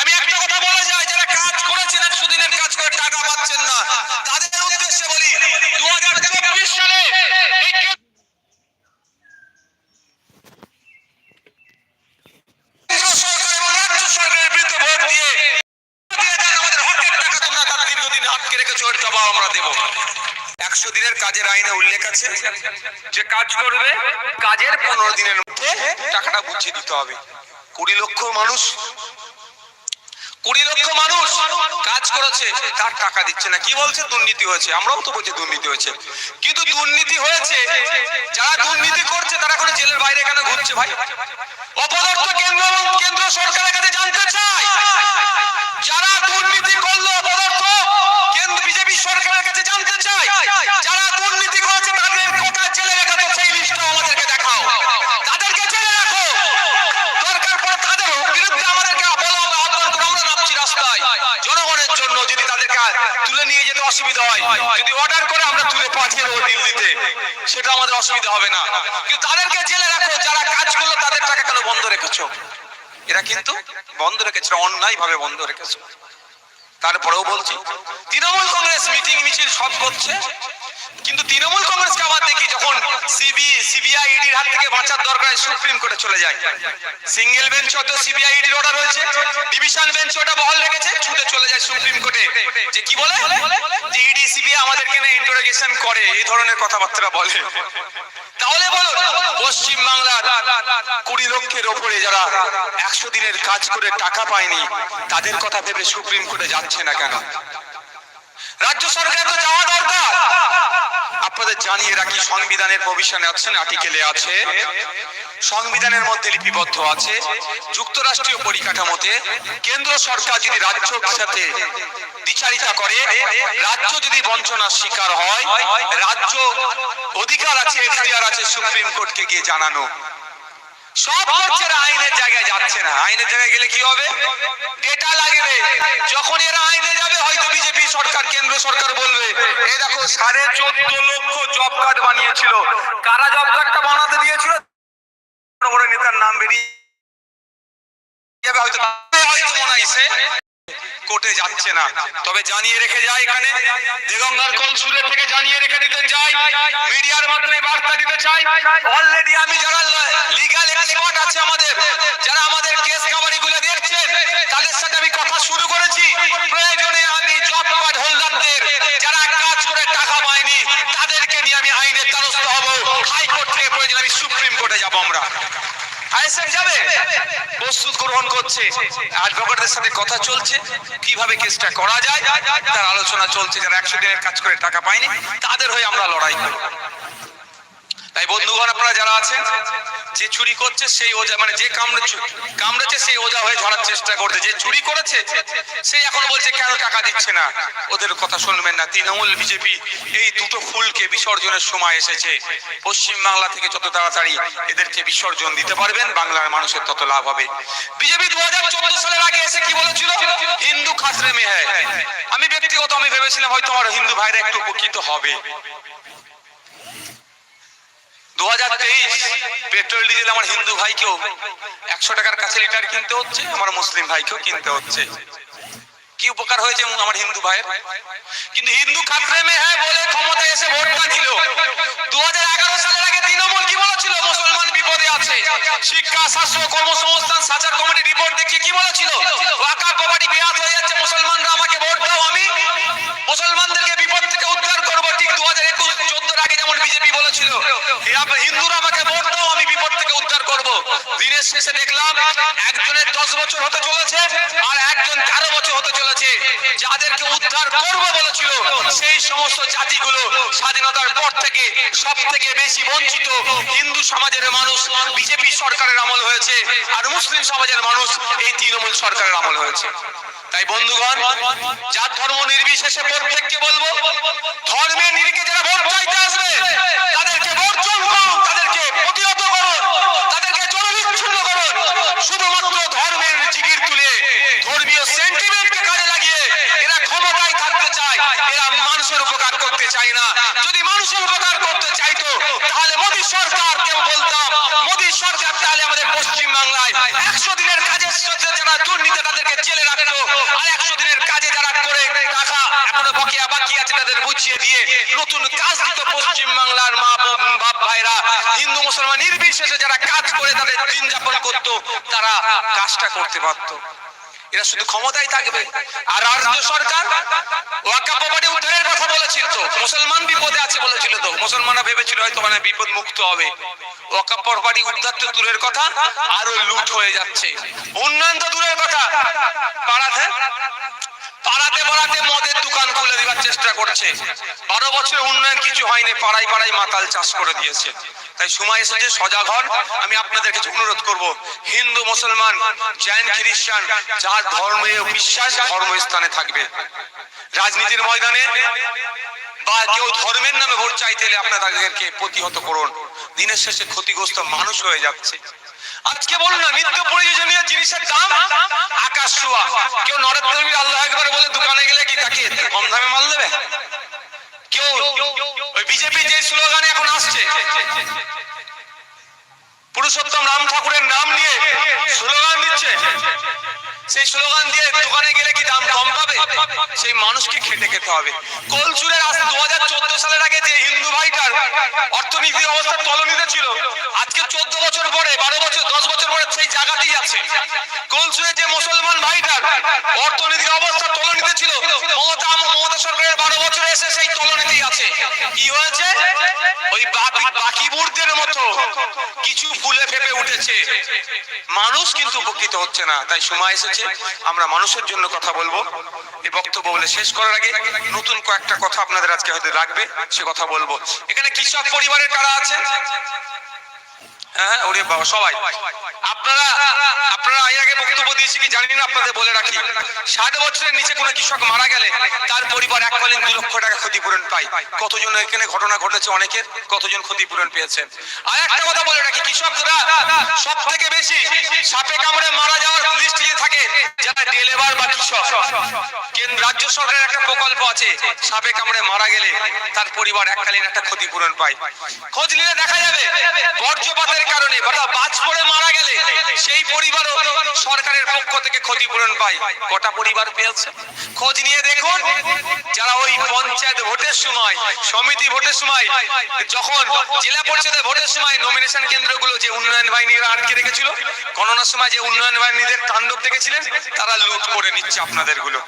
আমি একটা কথা বলে যাই, যারা কাজ করেছেন একশো দিনের কাজ করে টাকা পাচ্ছেন না, তাদের উদ্দেশ্যে বলি দু হাজার চব্বিশ সালে কাজের আইনে উল্লেখ যে কাজ করবে, কাজের পনেরো দিনের মধ্যে টাকাটা বুঝিয়ে দিতে হবে। কুড়ি লক্ষ মানুষ কুড়ি লক্ষ মানুষ কাজ করেছে, তার টাকা দিচ্ছে না। কি বলছে? দুর্নীতি হয়েছে। আমরাও তো বলছি দুর্নীতি হয়েছে। কিন্তু দুর্নীতি হয়েছে, যারা দুর্নীতি করছে, তারা এখন জেলের বাইরে কেন ঘুরছে ভাই? অপদার্থ কেন্দ্র এবং কেন্দ্র সরকারের কাছে জানতে চাই, যারা দুর্নীতি করল অপদার্থ, কেন্দ্র, বিজেপি সরকারের কাছে জানতে চাই যারা দুর্নীতি করেছে তাদের কোথায় জেলে রেখেছো সেই লিস্টটা আমাদেরকে দেখাও তাদেরকে জেলে রাখো দরকার পড়ে তাদের বিরুদ্ধে আমাদেরকে বলো আমরা আহ্বান করো আমরা নামছি রাস্তায় জনগণের জন্য যদি তাদেরকে তুলে নিয়ে যেতে অসুবিধা হয়। যদি অর্ডার করে আমরা তুলে পাঠিয়ে দেবো দিল্লিতে, সেটা আমাদের অসুবিধা হবে না। কিন্তু তাদেরকে জেলে রাখো, যারা কাজ করল তাদের টাকা কেন বন্ধ রেখেছো? এরা কিন্তু বন্ধ রেখেছে অন্যায় ভাবে বন্ধ রেখেছে। তারপরেও বলছি, তৃণমূল কংগ্রেস মিটিং মিছিল সব করছে। কিন্তু তৃণমূল কংগ্রেসকে আবার দেখি যখন সিবি সিবিআই ইডির হাত থেকে বাঁচার দরকার সুপ্রিম কোর্টে চলে যায়। সিঙ্গেল বেঞ্চ তো সিবিআই ইডির অর্ডার হয়েছে ডিভিশন বেঞ্চ ওটা বহাল রেখেছে, ছুটে চলে যায় সুপ্রিম কোর্টে। যে কি বলে? যে ইডি সিবিআই আমাদেরকে না ইন্টারোগেশন করে, এই ধরনের কথাবার্তা বলে। তাহলে বলুন পশ্চিম বাংলার কুড়ি লক্ষের ওপরে যারা একশো দিনের কাজ করে টাকা পায়নি, তাদের কথা ভেবে সুপ্রিম কোর্টে যাচ্ছে না কেন? রাজ্য সরকার তো যাওয়া দরকার। আপনাদের জানিয়ে রাখি, সংবিধানের প্রভিশনে আছেন আর্টিকেলে আছে। সংবিধানের মধ্যে লিপিবদ্ধ আছে, যুক্তরাষ্ট্রীয় পরিকাঠামোতে কেন্দ্র সরকার যদি রাজ্যের সাথে দ্বিচারিতা করে, রাজ্য যদি বঞ্চনার শিকার হয়, রাজ্য অধিকার আছে, এখতিয়ার আছে, সুপ্রিম কোর্টকে গিয়ে জানানো। সব হচ্ছে আইনের জায়গায় যাচ্ছে না। আইনের জায়গায় গেলে কি হবে? ডেটা লাগবে। যখন এরা আইনে যাবে হয়তো বিজেপি সরকার কেন্দ্র সরকার বলবে, এই দেখো সাড়ে চোদ্দ লক্ষ জব কার্ড বানিয়েছিল। কারা জব কার্ডটা বানাতে দিয়েছিল? নেতার নাম বেরিয়ে হয়তো কোর্টে যাচ্ছে না। তবে জানিয়ে রেখে যায় এখানে দিগঙ্গার কলসুরে থেকে জানিয়ে রেখে দিতে চাই, মিডিয়ার মাধ্যমে বার্তা দিতে চাই। অলরেডি আমি যারা লিগাল এক্সপার্ট আছে আমাদের, যারা আমাদের কেস কাবারি গুলো দেখছেন তাদের সাথে আমি কথা শুরু করেছি। প্রয়োজনে আমি জব কার্ড হোল্ডারদের যারা কাজ করে টাকা পায়নি তাদেরকে নিয়ে আমি আইনের দ্বারস্থ হব হাইকোর্ট থেকে প্রয়োজন আমি সুপ্রিম কোর্টে যাব আমরা আইএসএফ যাবে? প্রস্তুত গ্রহণ করছে। অ্যাডভোকেটের সাথে কথা চলছে। কীভাবে কেসটা করা যায়, তার আলোচনা চলছে। যারা একশো দিনের কাজ করে টাকা পায়নি, তাদের হয়ে আমরা লড়াই করি তাই বন্ধুগণ আপনারা যারা আছেন, যে চুরি করছে সেই ওজা মানে যে কামড়ে কামড়েছে সেই ওজা হয়ে ধরার চেষ্টা করছে। যে চুরি করেছে সেই এখন বলছে, কেন টাকা দিচ্ছে না? ওদের কথা শুনবেন না। তৃণমূল বিজেপি এই দুটো ফুলকে বিসর্জনের সময় এসেছে। পশ্চিম বাংলা থেকে যত তাড়াতাড়ি এদেরকে বিসর্জন দিতে পারবেন, বাংলার মানুষের তত লাভ হবে। বিজেপি দু হাজার চোদ্দ সালের আগে এসে কি বলেছিল? হিন্দু খাসরে মে হ্যায়। আমি ব্যক্তিগত, আমি ভেবেছিলাম হয়তো আমার হিন্দু ভাইরা একটু উপকৃত হবে। দু হাজার তেইশ পেট্রোল ডিজেল আমার হিন্দু ভাইকেও একশো টাকার কাছে লিটার কিনতে হচ্ছে, আমার মুসলিম ভাইকেও কিনতে হচ্ছে। কি উপকার হয়েছে আমার হিন্দু ভাইয়ের? কিন্তু হিন্দু খাতরে মে হ্যাঁ বলে ক্ষমতা এসে ভোটটা দিল দু সালের আগে তৃণমূল কি বলেছিল? মুসলমান বিপদে আছে। শিক্ষা, স্বাস্থ্য, কর্মসংস্থান, সাচার কমিটি রিপোর্ট দেখে কি বলেছিল? ওয়াকা কবাডি বিরাট হয়ে যাচ্ছে, মুসলমানরা আমাকে ভোট দাও আমি। মুসলমানদেরকে বিপদ থেকে উদ্ধার করব, ঠিক দু হাজার একুশ, চোদ্দোর আগে যেমন বিজেপি এরা হিন্দুরা আমাকে দাও আমি বিপদ থেকে উদ্ধার দিনের শেষে দেখলাম একজনের দশ বছর হতে চলেছে আর একজন তেরো বছর হতে চলেছে। যাদেরকে উদ্ধার করব বলেছিল, সেই সমস্ত জাতিগুলো স্বাধীনতার পর থেকে সব থেকে বেশি বঞ্চিত। হিন্দু সমাজের মানুষ, বিজেপি সরকারের আমল হয়েছে আর মুসলিম সমাজের মানুষ এই তৃণমূল সরকারের আমল হয়েছে। তাই বন্ধুগণ, যার ধর্ম নির্বিশেষে প্রত্যেককে বলব ধর্মের নিরিখে যারা ভোট চাইতে আসবে তাদেরকে বর্জন করুন তাদেরকে প্রতিহত করুন তাদেরকে জনবিচ্ছিন্ন করুন শুধুমাত্র ধর্মের জিগির তুলে ধর্মীয় সেন্টিমেন্টকে কাজে লাগিয়ে এরা ক্ষমতায় থাকতে চায় এরা মানুষের উপকার করতে চায় না যদি মানুষের উপকার করতে চাইতো তাহলে মোদী সরকার কেউ বলতাম মোদী সরকার তাহলে আমাদের পশ্চিম বাংলায় একশো দিনের কাজের সাথে যারা দুর্নীতি তাদের তাদেরকে জেলে রাখতো আর একশো দিনের কাজে যারা করে টাকা এখনও বাকি বুঝিয়ে দিয়ে নতুন কাজ দিত পশ্চিম বাংলার মা বাপ ভাইরা। হিন্দু, মুসলমান নির্বিশেষে যারা কাজ করে তাদের দিন যাপন করতো, তারা কাজটা করতে পারতো। এরা শুধু ক্ষমতায় থাকবে। আর রাজ্য সরকার ওয়াকা প্রপার্টি উদ্ধারের কথা বলেছিল তো, মুসলমান বিপদে আছে বলেছিল তো। মুসলমানরা ভেবেছিল হয়তো মানে বিপদ মুক্ত হবে। ওয়াকা প্রপার্টি উদ্ধার তো দূরের কথা, আরও লুট হয়ে যাচ্ছে। উন্নয়ন তো দূরের কথা। পাড়াতে পাড়াতে পাড়াতে মদের দোকান খুলে দেওয়ার চেষ্টা করছে। বারো বছর উন্নয়ন কিছু হয়নি, পাড়ায় পাড়ায় মাতাল চাষ করে দিয়েছে। তাই সময় এসেছে সজাগ হন আমি আপনাদের কাছে অনুরোধ করব, হিন্দু, মুসলমান, জৈন, খ্রিস্টান, যার ধর্মে বিশ্বাস ধর্মস্থানে থাকবে। রাজনীতির ময়দানে বা কেউ ধর্মের নামে ভোট চাইতে এলে আপনারা তাদেরকে প্রতিহত করুন। দিনের শেষে ক্ষতিগ্রস্ত মানুষ হয়ে যাচ্ছে। আজকে বলুন না নিত্য প্রয়োজনীয় জিনিসের দাম? আকাশ ছোঁয়া। কেউ নরেন্দ্র আল্লাহ একবার বলে দোকানে গেলে কি তাকে কম দামে মাল দেবে? কেউ ওই বিজেপি যে স্লোগানে এখন আসছে, পুরুষোত্তম রাম ঠাকুরের নাম নিয়ে স্লোগান দিচ্ছে। সেই স্লোগান দিয়ে দোকানে গেলে কি দাম কম পাবে? সেই মানুষকে খেটে খেতে হবে। কোলচুরের দু হাজার চোদ্দ সালের আগে যে হিন্দু অর্থনীতির অবস্থা তলনিতে ছিল। আজকে চোদ্দ বছর পরে, বারো বছর, দশ বছর পরে সেই জায়গাতেই আছে। কলসুয়ে যে মুসলমান ভাইটার অর্থনীতির অবস্থা তলনিতে ছিল, মমতা মমতা সরকারের বারো বছর এসে সেই তলনিতেই আছে। কি হয়েছে? ওই বাকি বাকি মতো কিছু ফুলে ফেপে উঠেছে। মানুষ কিন্তু উপকৃত হচ্ছে না, তাই সময় এসেছে। আমরা মানুষের জন্য কথা বলব। এই বক্তব্য বলে শেষ করার আগে নতুন কয়েকটা কথা আপনাদের আজকে হয়তো লাগবে, সে কথা বলব। এখানে কৃষক পরিবারের কারা আছে হ্যাঁ সাপে কামড়ে মারা যাওয়ার থাকে রাজ্য সরকারের একটা প্রকল্প আছে, সাপে কামড়ে মারা গেলে তার পরিবার এককালীন একটা ক্ষতিপূরণ পায়। খোঁজ নিলে দেখা যাবে, বর্জ্যপাতের কারণে অর্থাৎ বাজ পড়ে মারা গেলে সেই পরিবারও সরকারের পক্ষ থেকে ক্ষতিপূরণ পায়। কটা পরিবার পেয়েছে? খোঁজ নিয়ে দেখুন, যারা ওই পঞ্চায়েত ভোটের সময়, সমিতি ভোটের সময়, যখন জেলা পরিষদের ভোটের সময় নমিনেশন কেন্দ্রগুলো যে উন্নয়ন বাহিনীরা আটকে রেখেছিল গণনার সময় যে উন্নয়ন বাহিনীদের তাণ্ডব দেখেছিলেন, তারা লুট করে নিচ্ছে আপনাদেরগুলো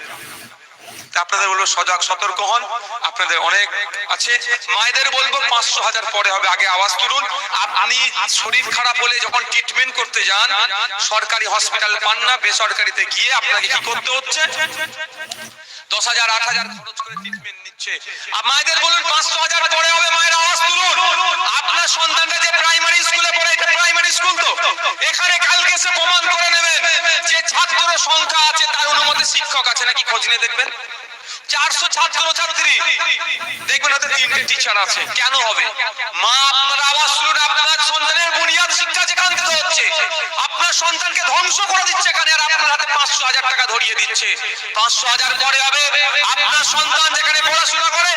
আপনাদের বলব, সজাগ, সতর্ক হন। আপনাদের অনেক আছে। মায়েদের বলব, পাঁচশো হাজার পরে হবে। আগে আওয়াজ তুলুন। আপনি শরীর খারাপ হলে যখন ট্রিটমেন্ট করতে যান, সরকারি হসপিটাল পান না, বেসরকারিতে গিয়ে আপনাকে কি করতে হচ্ছে? দশ হাজার, আট হাজার খরচ করে ট্রিটমেন্ট নিচ্ছে। মায়েদের বলুন, পাঁচশো হাজার পরে হবে মায়ের, আওয়াজ তুলুন। আপনার সন্তানটা যে প্রাইমারি স্কুলে পড়ে, এটা প্রাইমারি স্কুল তো। এখানে কালকে সে প্রমাণ করে নেবেন যে ছাত্র সংখ্যা আছে, তার অনুমতি শিক্ষক আছে। নাকি খোঁজ নিয়ে দেখবেন? চারশো ছাত্র, ছাত্রী। দেখবেন হয়তো তিনটে টিচার আছে। কেন হবে? মা, আপনার আওয়াজ শুনুন আপনার সন্তানের বুনিয়াদ শিক্ষা যেখান থেকে হচ্ছে। আপনার সন্তানকে ধ্বংস করে দিচ্ছে এখানে, আর আপনার হাতে পাঁচশো হাজার টাকা ধরিয়ে দিচ্ছে। পাঁচশো হাজার পরে হবে আপনার সন্তান যেখানে পড়াশোনা করে,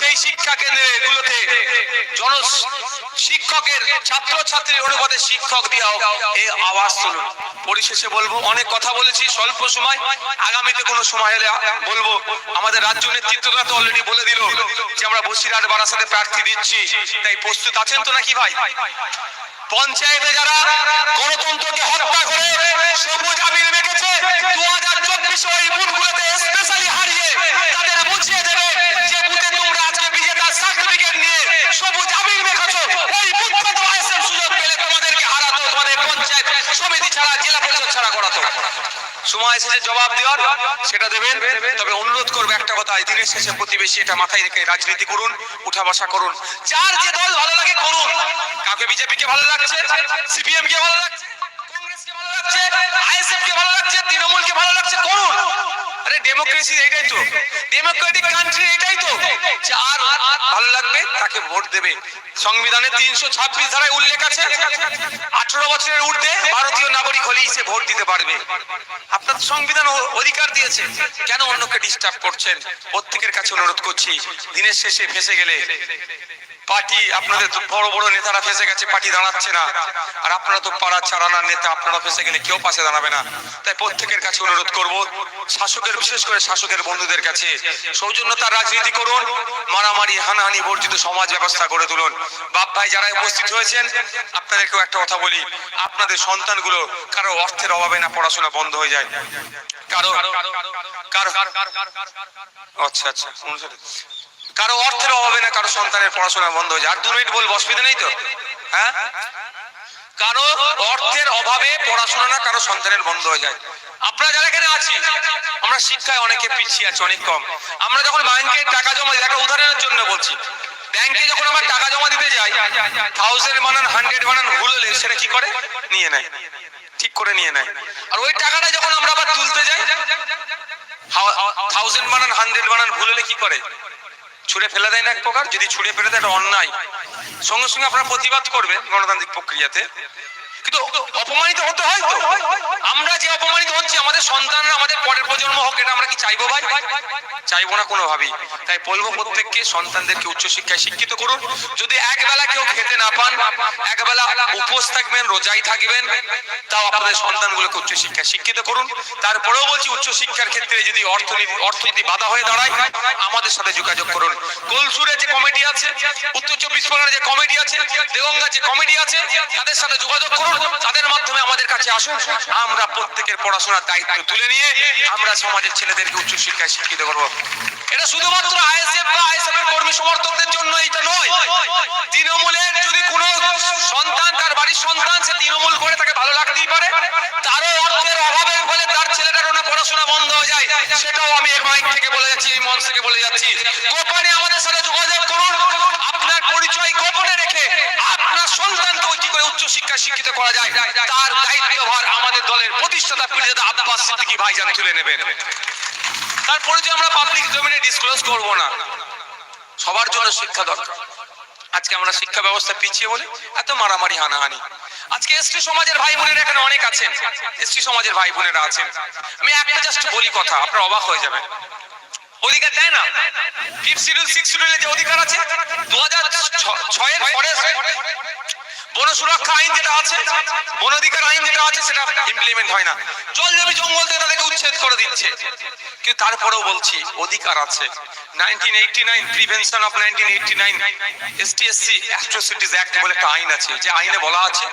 সেই শিক্ষা কেন্দ্রগুলোতে জন শিক্ষকের ছাত্র ছাত্রীর অনুপাতে শিক্ষক দিয়াও এই আওয়াজ তুলুন পরিশেষে বলব, অনেক কথা বলেছি, স্বল্প সময়। আগামীতে কোনো সময় হলে বলব, আমাদের রাজ্য নেতৃত্বরা তো অলরেডি বলে দিল যে আমরা বসিরহাট বারাসাতে প্রার্থী দিচ্ছি। তাই প্রস্তুত আছেন তো নাকি ভাই? পঞ্চায়েতে যারা গণতন্ত্রকে হত্যা করে সবুজ আবির মেখেছে দু হাজার চব্বিশে ওই বুথগুলোতে স্পেশালি হারিয়ে তাদের বুঝিয়ে দেবে। যে বুথে তোমরা আজকে বিজেতার সার্টিফিকেট নিয়ে সবুজ আবির মেখেছো, ওই বুথ সুযোগ পেলে তোমাদেরকে হারাতো, তোমাদের পঞ্চায়েত সমিতি ছাড়া, জেলা পরিষদ ছাড়া করাতো সময় এসেছে, জবাব দেওয়ার। সেটা দেবেন। তবে অনুরোধ করব একটা কথা দিনের শেষে প্রতিবেশী এটা মাথায় রেখে রাজনীতি করুন, উঠা বসা করুন। যার যে দল ভালো লাগে করুন। কাউকে বিজেপি কে ভালো লাগছে সিপিএম কে ভালো লাগছে, কংগ্রেসকে ভালো লাগছে আইএসএফ কে ভালো লাগছে তৃণমূল কে ভালো লাগছে, করুন। আরে ডেমোক্রেসি এটাই তো। ডেমোক্রেটিক কান্ট্রি এটাই তো। যে আর আর ভালো লাগবে তাকে ভোট দেবে। সংবিধানে তিনশো ছাব্বিশ ধারায় উল্লেখ আছে, আঠারো বছরের ঊর্ধ্বে ভারতীয় নাগরিক হলেই সে ভোট দিতে পারবে। আপনার সংবিধান অধিকার দিয়েছে। কেন অন্যকে ডিস্টার্ব করছেন? প্রত্যেকের কাছে অনুরোধ করছি, দিনের শেষে ফেসে গেলে। পার্টি, আপনাদের তো বড় বড় নেতারা ফেসে গেছে, পার্টি দাঁড়াচ্ছে না। আর আপনারা তো পাড়া চারানার নেতা, আপনারা ফেসে গেলে কেউ পাশে দাঁড়াবে না। তাই প্রত্যেকের কাছে অনুরোধ করব, শাসকের বিশেষ করে শাসকের বন্ধুদের কাছে সৌজন্যতার রাজনীতি করুন মারামারি হানাহানি বর্জিত সমাজ ব্যবস্থা করে তুলুন বাপ ভাই যারা উপস্থিত হয়েছেন আপনাদেরকেও একটা কথা বলি আপনাদের সন্তানগুলো কারও অর্থের অভাবে না পড়াশোনা বন্ধ হয়ে যায় কারও কারও আচ্ছা আচ্ছা কারও অর্থের অভাবে না কারও সন্তানের পড়াশোনা বন্ধ হয়ে যায় আর দু মিনিট বলব অসুবিধা নেই তো হ্যাঁ কারও অর্থের অভাবে পড়াশোনা না কারও সন্তানের বন্ধ হয়ে যায় আপনারা যারা এখানে আছি, আমরা শিক্ষায় অনেকে পিছিয়ে আছি, অনেক কম। আমরা যখন ব্যাংকে টাকা জমা দিই একটা উদাহরণের জন্য বলছি ব্যাংকে যখন আমরা টাকা জমা দিতে যাই থাউজেন্ড বানান হান্ড্রেড বানান ভুল হলে সেটা কি করে? নিয়ে নেয়, ঠিক করে নিয়ে নেয়। আর ওই টাকাটা যখন আমরা আবার তুলতে যাই থাউজেন্ড বানান হান্ড্রেড বানান ভুল হলে কি করে? ছুঁড়ে ফেলে দেয় না এক প্রকার? যদি ছুড়ে ফেলে দেয়, এটা অন্যায়। সঙ্গে সঙ্গে আপনারা প্রতিবাদ করবেন গণতান্ত্রিক প্রক্রিয়াতে। কিন্তু অপমানিত হতে হয় তো? আমরা যে অপমানিত হচ্ছি, আমাদের সন্তানরা আমাদের পরের প্রজন্ম হোক, এটা আমরা কি চাইব ভাই? চাইব না তাই বলব প্রত্যেককে, সন্তানদেরকে উচ্চশিক্ষায় শিক্ষিত করুন। যদি একবেলা কেউ খেতে না পান, একবেলা উপোস থাকবেন, রোজাই থাকবেন, তাও আপনাদের সন্তানগুলোকে উচ্চশিক্ষায় শিক্ষিত করুন। তারপরেও বলছি, উচ্চশিক্ষার ক্ষেত্রে যদি অর্থনীতি অর্থনীতি বাধা হয়ে দাঁড়ায়, আমাদের সাথে যোগাযোগ করুন। কোলসুরে যে কমিটি আছে, উত্তর চব্বিশ পরগনার যে কমিটি আছে দেগঙ্গা যে কমিটি আছে, তাদের সাথে যোগাযোগ করুন। তাদের মাধ্যমে আমাদের কাছে আসুন। আমরা প্রত্যেকের পড়াশোনার দায়িত্ব তুলে নিয়ে আমরা সমাজের ছেলেদেরকে উচ্চশিক্ষায় শিক্ষিত করব। এটা শুধুমাত্র আইএসএফ বা আইএসএফ এর কর্মী সমর্থকদের জন্য এটা নয়। তৃণমূলের যদি কোনো সন্তান, তার বাড়ির সন্তান সে তৃণমূল করে তাকে ভালো লাগতেই পারে, তারও অর্থের অভাবের ফলে তার ছেলেটারও না পড়াশোনা বন্ধ হয়ে যায়। সেটাও আমি এই মাইক থেকে বলে যাচ্ছি এই মঞ্চ থেকে বলে যাচ্ছি। গোপনে আমাদের সাথে যোগাযোগ করুন। আপনার পরিচয় গোপনে কি শিক্ষা শিক্ষিত করা যায়। তার দায়িত্বভার আমাদের দলের প্রতিষ্ঠাতা পীড়িত আব্বাস সিদ্দিকী ভাইজান তুলে নেবেন। তার পরিচয় আমরা পাবলিক ডোমেনে ডিসক্লোজ করব না, সবার জন্য শিক্ষা দরকার। আজকে আমরা শিক্ষা ব্যবস্থা পিছিয়ে বলে, এত মারামারি, হানাহানি। আজকে এসটি সমাজের ভাই বোনেরা এখানে অনেক আছেন। এসটি সমাজের ভাই বোনেরা আছেন। আমি একটা জাস্ট বলি কথা, আপনারা অবাক হয়ে যাবেন। অধিকার দেয় না? ফিফথ শিডিউল সিক্স শিডিউলে যে অধিকার আছে, দু হাজার ছয়ের ফরেস্ট বন সুরক্ষা আইন যেটা আছে, বন অধিকার আইন যেটা আছে, সেটা ইমপ্লিমেন্ট হয় না। জল জমি জঙ্গল থেকে তাদেরকে উচ্ছেদ করে দিচ্ছে। কিন্তু তারপরেও বলছি, অধিকার আছে। 1989 প্রিভেনশন অফ 1989 এসটিএসসি অ্যাক্ট বলে একটা আইন আছে। যে আইনে বলা আছে,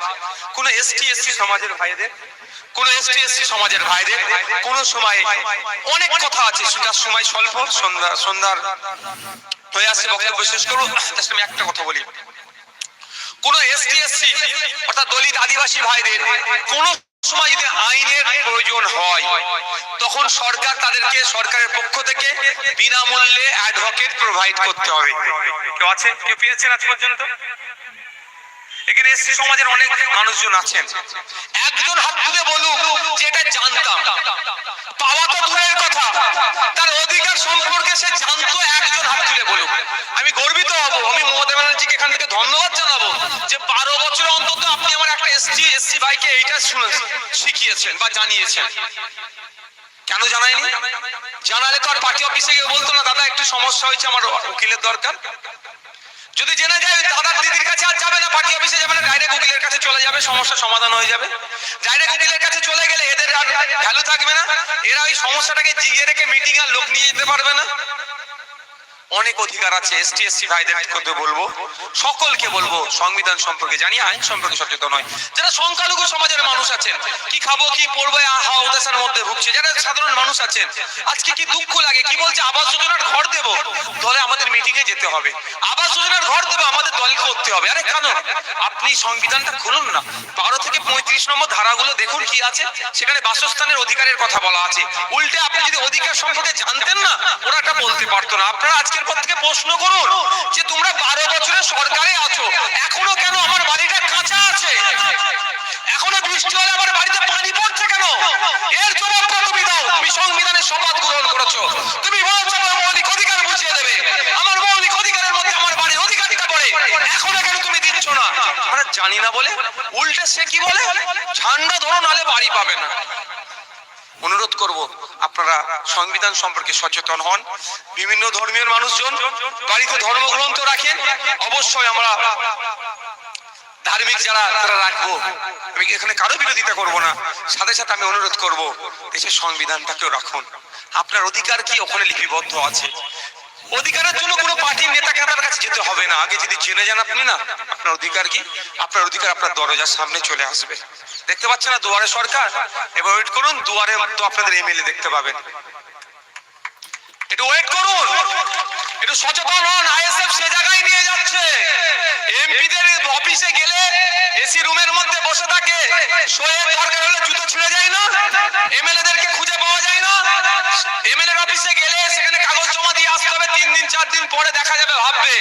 কোন এসটি এসসি সমাজের ভাইদের, কোন এসটি এসসি সমাজের ভাইদের, কোন সময় অনেক কথা আছে যার সময় স্বল্প, সন্ধ্যা, সন্ধ্যার হয়ে আসছে, বক্তব্য শেষ করব। আমি একটা কথা বলি। কোন এসটি এসসি অর্থাৎ দলিত আদিবাসী ভাইদের কোন সময় যদি আইনের প্রয়োজন হয় তখন সরকার তাদেরকে সরকারের পক্ষ থেকে বিনামূল্যে অ্যাডভোকেট প্রোভাইড করতে হবে। কেউ আছে কেউ পেয়েছেন আজ পর্যন্ত? এখানে এসসি সমাজের অনেক মানুষজন আছেন। একজন হাত তুলে বলুক যে এটা জানতাম। পাওয়া তো দূরের কথা। তার অধিকার সম্পর্কে সে জানতো, একজন হাত তুলে বলুক। আমি গর্বিত হব, আমি মমতা ব্যানার্জিকে এখান থেকে ধন্যবাদ জানাব যে বারো বছর অন্তত আপনি আমার একটা এসটি এসসি ভাইকে এইটা শুনে শিখিয়েছেন বা জানিয়েছেন। কেন জানাইনি জানালে তো আর পার্টি অফিসে গিয়ে বলতো না, দাদা, একটু সমস্যা হয়েছে, আমার উকিলের দরকার। যদি জেনে যায় ওই দাদার দিদির কাছে আর যাবে না, পার্টি অফিসে যাবে না ডাইরেক্ট উকিলের কাছে চলে যাবে, সমস্যা সমাধান হয়ে যাবে। ডাইরেক্ট উকিলের কাছে চলে গেলে এদের ভ্যালু থাকবে না। এরা ওই সমস্যাটাকে জিগিয়ে রেখে মিটিং আর লোক নিয়ে যেতে পারবে না। অনেক অধিকার আছে এসটি এসসি ভাইদের কথা বলব। সকলকে বলব, সংবিধান সম্পর্কে জানি, আইন সম্পর্কে সচেতন হয় যারা সংখ্যালঘু সমাজের মানুষ আছেন, কি খাব, কি পড়ব আহা উদাসের মধ্যে ভুগছে, যারা সাধারণ মানুষ আছেন, আজকে কি দুঃখ লাগে, কি বলছে, আবাস যোজনার ঘর দেব? দলে আমাদের মিটিং এ যেতে হবে। আবাস যোজনার ঘর দেবো, আমাদের দল করতে হবে। আরে কেন? আপনি সংবিধানটা খুলুন না। বারো থেকে পঁয়ত্রিশ নম্বর ধারাগুলো দেখুন কি আছে। সেখানে বাসস্থানের অধিকারের কথা বলা আছে। উল্টে আপনি যদি অধিকার সম্পর্কে জানতেন না, ওরা বলতে পারতো না। আপনারা আজকের পর থেকে প্রশ্ন করুন যে তোমরা বারো বছরের সরকারে আছো। এখনও কেন আমার বাড়িটা কাঁচা আছে? এখনও বৃষ্টি হলে আমার বাড়িতে পানি পড়ছে কেন? এর জবাবটা তুমি দাও। তুমি সংবিধানের শপথ গ্রহণ করেছ। তুমি বলছো আমার মৌলিক অধিকার বুঝিয়ে দেবে। আমার মৌলিক অধিকারের মধ্যে আমার বাড়ির অধিকারটা পড়ে। এখন কেন তুমি দিচ্ছ না? আমরা জানি না বলে। উল্টে সে কি বলে? ঝান্ডা ধরো নালে বাড়ি পাবে না। অনুরোধ করব আপনারা সংবিধান সম্পর্কে সচেতন হন। বিভিন্ন ধর্মীয় মানুষজন বাড়িতে ধর্মগ্রন্থ রাখেন। অবশ্যই আমরা ধার্মিক যারা, তারা রাখব। আমি এখানে কারও বিরোধিতা করব না। সাথে সাথে আমি অনুরোধ করব, দেশের সংবিধানটাকেও রাখুন। আপনার অধিকার কি ওখানে লিপিবদ্ধ আছে? অধিকারের জন্য কোনো পার্টির নেতা নেতার কাছে যেতে হবে না। আগে যদি জেনে যান আপনি না, আপনার অধিকার কি? আপনার অধিকার আপনার দরজার সামনে চলে আসবে। দেখতে পাচ্ছেন না দুয়ারে সরকার? এবার ওয়েট করুন, দুয়ারে তো আপনাদের এমএলএ দেখতে পাবেন। একটু ওয়েট করুন। একটু সচেতন হন, আইএসএফ সে জায়গায় নিয়ে যাচ্ছে। এমপিদের অফিসে গেলে এসি রুমের মধ্যে বসে থাকে। শোয়ের দরকার হলে জুতো ছিঁড়ে যায় না খুঁজে পাওয়া যায় না। এমএলএ অফিসে গেলে সেখানে কাগজ জমা দিয়ে আসতে হবে, তিন দিন, চার দিন পরে দেখা যাবে, ভাববে।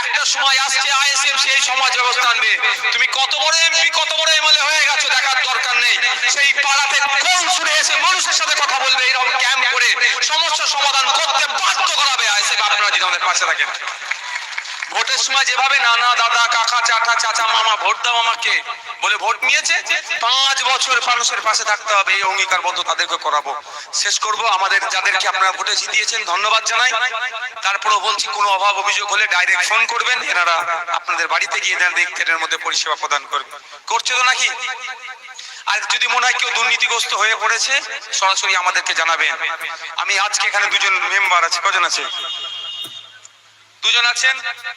একটা সময় আসছে আইএসএফ সেই সমাজ ব্যবস্থা আনবে তুমি কত বড় এমপি, কত বড় এমএলএ হয়ে গেছো, দেখার দরকার নেই। সেই পাড়াতে কোন সুরে এসে মানুষের সাথে কথা বলবে, এরকম ক্যাম্প করে সমস্যা সমাধান করতে বাধ্য আপনারা যদি আমাদের পাশে থাকেন। ভোটের সময় যেভাবে নানা দাদা, কাকা চাটা চাচা, মামা, ভোট দাও আমাকে বলে ভোট নিয়েছে, পাঁচ বছর মানুষের পাশে থাকতে হবে, এই অঙ্গীকারবদ্ধ তাদেরকে করাবো। শেষ করব, আমাদের যাদেরকে আপনারা ভোটে জিতিয়েছেন, ধন্যবাদ জানাই। তারপরেও বলছি, কোনো অভাব অভিযোগ হলে ডাইরেক্ট ফোন করবেন, এনারা আপনাদের বাড়িতে গিয়ে এনারা দেখতে এর মধ্যে পরিষেবা প্রদান করবে। করছে তো নাকি? আর যদি মনে হয় কেউ দুর্নীতিগ্রস্ত হয়ে পড়েছে, সরাসরি আমাদেরকে জানাবেন। আমি আজকে এখানে দুজন মেম্বার আছে, কজন আছে? দুজন আছেন?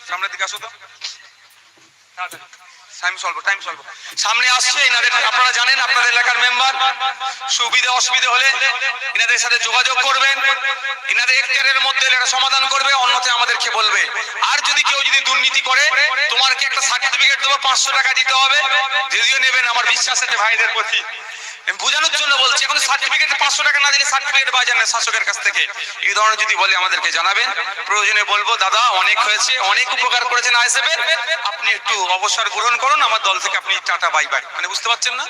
সামনের দিকে আসো তো। টাইম টাইম সামনে এনাদের আপনারা জানেন, আপনাদের এলাকার মেম্বার সুবিধা হলে এনাদের সাথে যোগাযোগ করবেন। এনাদের মধ্যে এরা সমাধান করবে, অন্যথায় আমাদেরকে বলবে। আর যদি কেউ যদি দুর্নীতি করে তোমার কি একটা সার্টিফিকেট দেবো, পাঁচশো টাকা দিতে হবে। যদিও নেবেন, আমার বিশ্বাস আছে ভাইদের প্রতি। বোঝানোর জন্য বলছি, এখন সার্টিফিকেট পাঁচশো টাকা না দিলে সার্টিফিকেট পাওয়া যায় না শাসকের কাছ থেকে। এই ধরনের যদি বলে আমাদেরকে জানাবেন, প্রয়োজনে বলব, দাদা, অনেক হয়েছে, অনেক উপকার করেছেন আইএসএফ আপনি একটু অবসর গ্রহণ করুন, আমার দল থেকে আপনি টাটা, বাই বাই। মানে বুঝতে পারছেন না?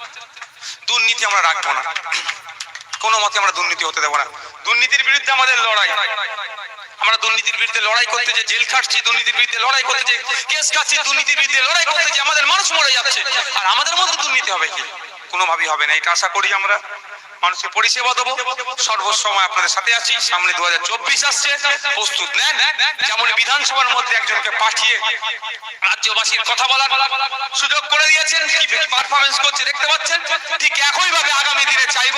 দুর্নীতি আমরা রাখব না। কোনো মতে আমরা দুর্নীতি হতে দেবো না। দুর্নীতির বিরুদ্ধে আমাদের লড়াই। আমরা দুর্নীতির বিরুদ্ধে লড়াই করতে যে জেল খাটছি, দুর্নীতির বিরুদ্ধে লড়াই করতে যে কেস খাচ্ছি, দুর্নীতির বিরুদ্ধে লড়াই করতে যে আমাদের মানুষ মরে যাচ্ছে। আর আমাদের মধ্যে দুর্নীতি হবে কি? কোনোভাবেই হবে না। এটা আশা করি আমরা। মানুষকে পরিষেবা দেবো। সর্বসময় আপনাদের সাথে আছি। সামনে দুহাজার চব্বিশ আসছে। প্রস্তুত নেন। যেমন বিধানসভার মধ্যে একজনকে পাঠিয়ে রাজ্যবাসীর কথা বলার সুযোগ করে দিয়েছেন, কি পারফরমেন্স করছে দেখতে পাচ্ছেন। ঠিক একই ভাবে আগামী দিনে চাইব,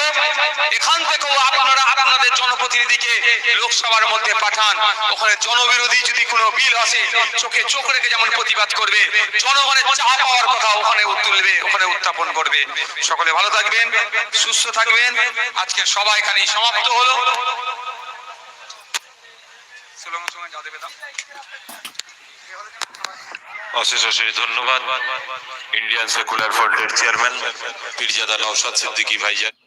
এখান থেকেও আপনারা আপনাদের জনপ্রতিনিধিকে লোকসভার মধ্যে পাঠান। ওখানে জনবিরোধী যদি কোনো বিল আসে, চোখে চোখ রেখে যেমন প্রতিবাদ করবে, জনগণের চা পাওয়ার কথা ওখানে তুলবে, ওখানে উত্থাপন করবে। সকলে ভালো থাকবেন, সুস্থ থাকবেন। আজকে সবাই এখানেই সমাপ্ত হলো। অশেষ অশেষ ধন্যবাদ। ইন্ডিয়ান সেকুলার ফ্রন্টের চেয়ারম্যান, পীরজাদা নওশাদ সিদ্দিকী ভাইজান।